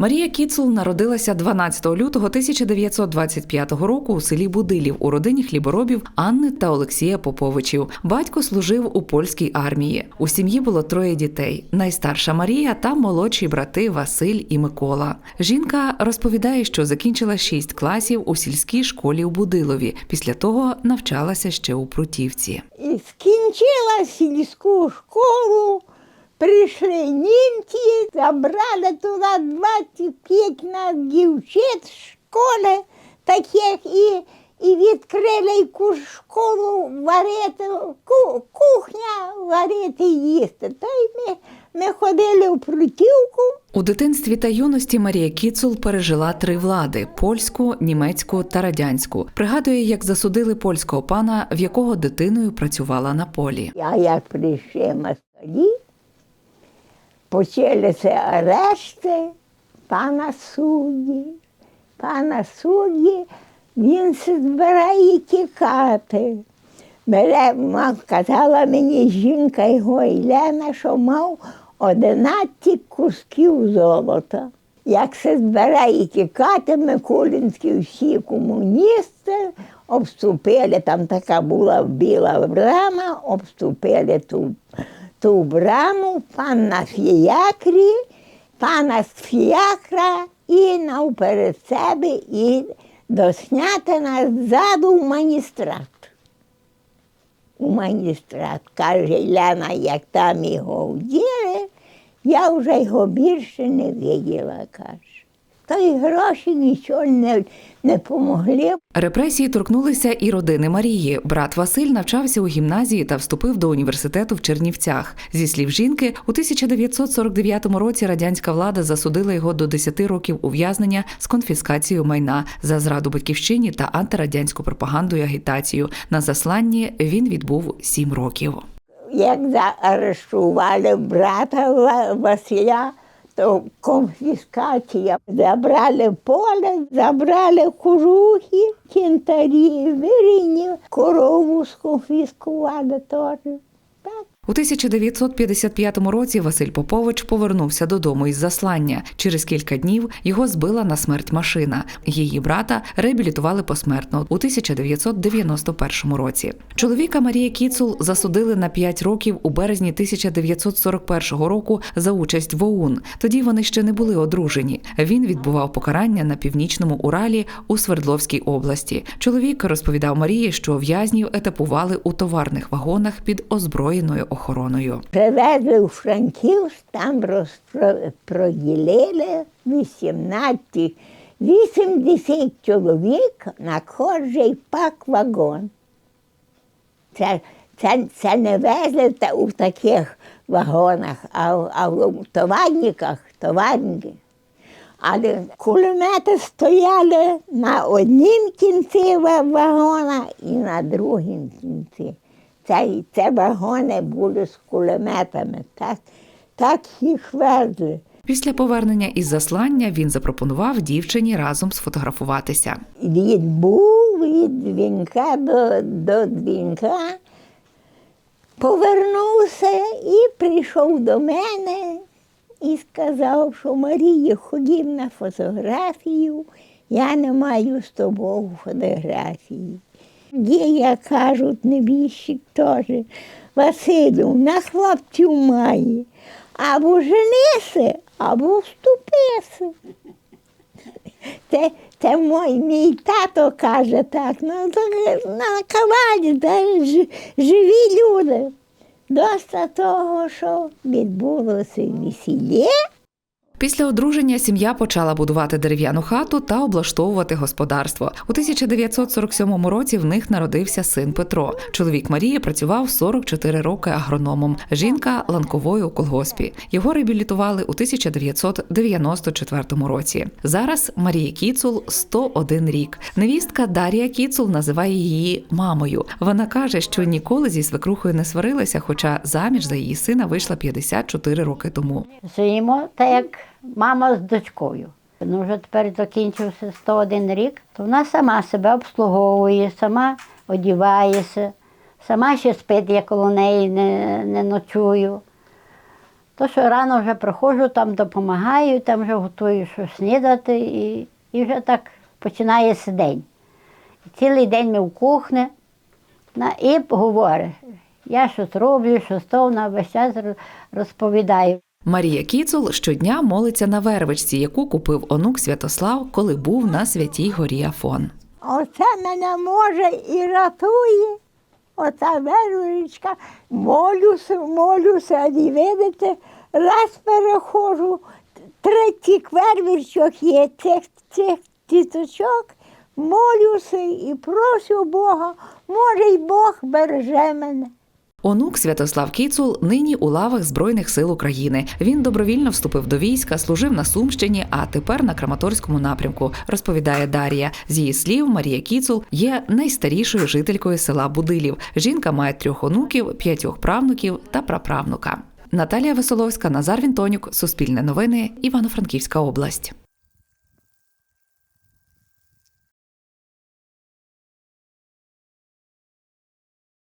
Марія Кіцул народилася 12 лютого 1925 року у селі Будилів у родині хліборобів Анни та Олексія Поповичів. Батько служив у польській армії. У сім'ї було троє дітей: найстарша Марія та молодші брати Василь і Микола. Жінка розповідає, що закінчила шість класів у сільській школі у Будилові. Після того навчалася ще у Прутівці. І скінчила сільську школу, прийшли німці, забрали туди 25 нас дівчат з школи таких і, і відкрили якусь школу варити, ку, кухня варити їсти. Та й ми, ми ходили в Прутівку. У дитинстві та юності Марія Кіцул пережила три влади: польську, німецьку та радянську. Пригадує, як засудили польського пана, в якого дитиною працювала на полі. А як прийшли москалі, почалися арешти пана судді. Пана судді, він збирає тікати. Бере, казала мені жінка його Ілена, що мав 11 кусків золота. Як се збирає тікати, Миколинські всі комуністи обступили, там така була біла брама, обступили ту, ту браму, пан на фіякрі, пана з фіякра і навперед себе, і досняти нас ззаду в магістрат. У магістрат. Каже Ляна, як там його вділи, я вже його більше не виділа, каже. Та й гроші нічого не, не помогли. Репресії торкнулися і родини Марії. Брат Василь навчався у гімназії та вступив до університету в Чернівцях. Зі слів жінки, у 1949 році радянська влада засудила його до 10 років ув'язнення з конфіскацією майна за зраду батьківщині та антирадянську пропаганду і агітацію. На засланні він відбув 7 років. Як заарештували брата Василя, то конфіскація. Забрали поле, забрали кожухи, кінтарі, вирінів, корову сконфіскували теж. У 1955 році Василь Попович повернувся додому із заслання. Через кілька днів його збила на смерть машина. Її брата реабілітували посмертно у 1991 році. Чоловіка Марія Кіцул засудили на 5 років у березні 1941 року за участь в ОУН. Тоді вони ще не були одружені. Він відбував покарання на північному Уралі у Свердловській області. Чоловік розповідав Марії, що в'язнів етапували у товарних вагонах під озброєною охороною. Привезли у Франківськ, там розпроділили 18, 80 чоловік на кожний пак вагон. Це, це, це не везли та у таких вагонах, а, а в товарниках, товарники. Але кулемети стояли на однім кінці вагона і на другому кінці. Це, це вагони були з кулеметами. Так, так їх везли. Після повернення із заслання він запропонував дівчині разом сфотографуватися. Від був від дзвінка до, до дзвінка, повернувся і прийшов до мене і сказав, що Марія, ходім на фотографію, я не маю з тобою фотографії. Дія, кажуть, небіжчик теж. Василю, на хлопців має. Або женися, або вступися. Це, це мой, мій тато каже так, ну на каваді, та ж, живі люди. Доста того, що відбулося весілля. Після одруження сім'я почала будувати дерев'яну хату та облаштовувати господарство. У 1947 році в них народився син Петро. Чоловік Марії працював 44 роки агрономом, жінка ланковою у колгоспі. Його реабілітували у 1994 році. Зараз Марії Кіцул 101 рік. Невістка Дар'я Кіцул називає її мамою. Вона каже, що ніколи зі свекрухою не сварилася, хоча заміж за її сина вийшла 54 роки тому. Живемо так, мама з дочкою. Ну, вже тепер закінчився 101 рік, то вона сама себе обслуговує, сама одівається, сама ще спить, я коло неї не, не ночую. То, що рано вже приходжу, там допомагаю, там вже готую щось снідати, і, і вже так починається день. І цілий день ми в кухні на, і говорить. Я щось роблю, щось то, вона весь час роз- розповідає. Марія Кіцул щодня молиться на вервичці, яку купив онук Святослав, коли був на святій горі Афон. Оце мене може і рятує. Оця вервичка, молюся, молюся, і видите, раз перехожу, третій вервичок є цих, цих тіточок, молюся і прошу Бога, може й Бог береже мене. Онук Святослав Кіцул нині у лавах Збройних сил України. Він добровільно вступив до війська, служив на Сумщині, а тепер на Краматорському напрямку, розповідає Дар'я. З її слів, Марія Кіцул є найстарішою жителькою села Будилів. Жінка має трьох онуків, п'ятьох правнуків та праправнука. Наталія Веселовська, Назар Вінтонюк, Суспільне новини, Івано-Франківська область.